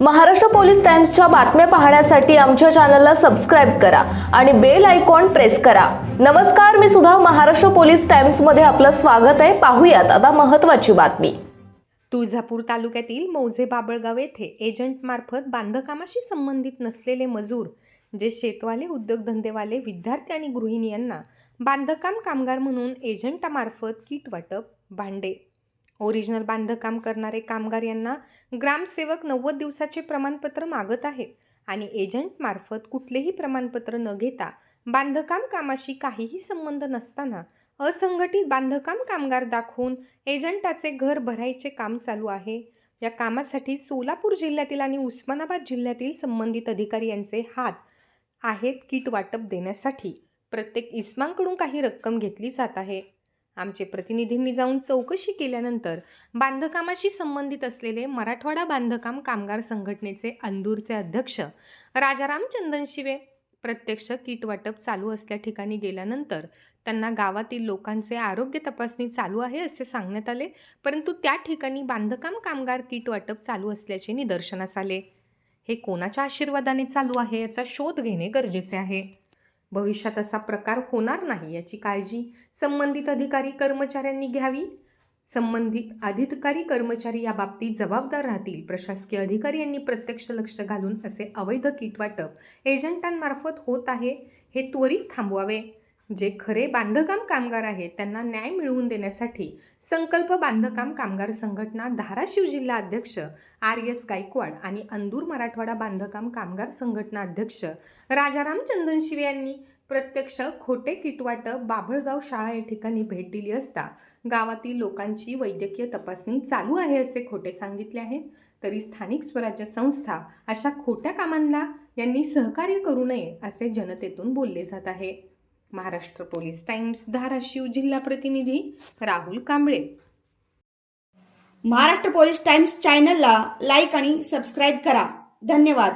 Maharashtra police टाइम्सच्या बातम्या पाहण्यासाठी आमच्या चॅनलला सबस्क्राईब करा आणि बेल आयकॉन प्रेस करा. नमस्कार मी सुद्धा महाराष्ट्र पोलीस टाइम्समध्ये आपलं स्वागत आहे. पाहूयात आता महत्त्वाची बातमी. तुळजापूर तालुक्यातील मौजे बाबळगाव येथे एजंटमार्फत बांधकामाशी संबंधित नसलेले मजूर जे शेतवाले उद्योगधंदेवाले विद्यार्थी आणि गृहिणी यांना बांधकाम कामगार म्हणून एजंटामार्फत किट वाटप भांडे ओरिजिनल बांधकाम करणारे कामगार यांना ग्रामसेवक नव्वद दिवसाचे प्रमाणपत्र मागत आहे आणि एजंटमार्फत कुठलेही प्रमाणपत्र न घेता बांधकाम कामाशी काहीही संबंध नसताना असंघटित बांधकाम कामगार दाखवून एजंटाचे घर भरायचे काम चालू आहे. या कामासाठी सोलापूर जिल्ह्यातील आणि उस्मानाबाद जिल्ह्यातील संबंधित अधिकारी यांचे हात आहेत किट वाटप देण्यासाठी. प्रत्येक इस्मांकडून काही रक्कम घेतली जात आहे. आमचे प्रतिनिधींनी जाऊन चौकशी केल्यानंतर बांधकामाशी संबंधित असलेले मराठवाडा बांधकाम कामगार संघटनेचे अंदूरचे अध्यक्ष राजाराम चंदनशिवे प्रत्यक्ष किट वाटप चालू असल्या ठिकाणी गेल्यानंतर त्यांना गावातील लोकांचे आरोग्य तपासणी चालू आहे असे सांगण्यात आले परंतु त्या ठिकाणी बांधकाम कामगार किट वाटप चालू असल्याचे निदर्शनास आले. हे कोणाच्या आशीर्वादाने चालू आहे याचा शोध घेणे गरजेचे आहे. भविष्यात असा प्रकार होणार नाही याची काळजी संबंधित अधिकारी कर्मचाऱ्यांनी घ्यावी. संबंधित अधिकारी कर्मचारी या बाबतीत जबाबदार राहतील. प्रशासकीय अधिकारी यांनी प्रत्यक्ष लक्ष घालून असे अवैध किट वाटप एजंटांमार्फत होत आहे हे त्वरित थांबवावे. जे खरे बांधकाम कामगार आहेत त्यांना न्याय मिळवून देण्यासाठी संकल्प बांधकाम कामगार संघटना धाराशिव जिल्हा अध्यक्ष आर एस गायकवाड आणि अंदूर मराठवाडा बांधकाम कामगार संघटना अध्यक्ष राजाराम चंदनशिवे यांनी प्रत्यक्ष खोटे किटवाट बाभळगाव शाळा या ठिकाणी भेट दिली असता गावातील लोकांची वैद्यकीय तपासणी चालू आहे असे खोटे सांगितले आहे. तरी स्थानिक स्वराज्य संस्था अशा खोट्या कामांना यांनी सहकार्य करू नये असे जनतेतून बोलले जात आहे. महाराष्ट्र पोलीस टाइम्स धाराशिव जिल्हा प्रतिनिधी राहुल कांबळे. महाराष्ट्र पोलीस टाइम्स चॅनलला लाईक आणि सबस्क्राईब करा. धन्यवाद.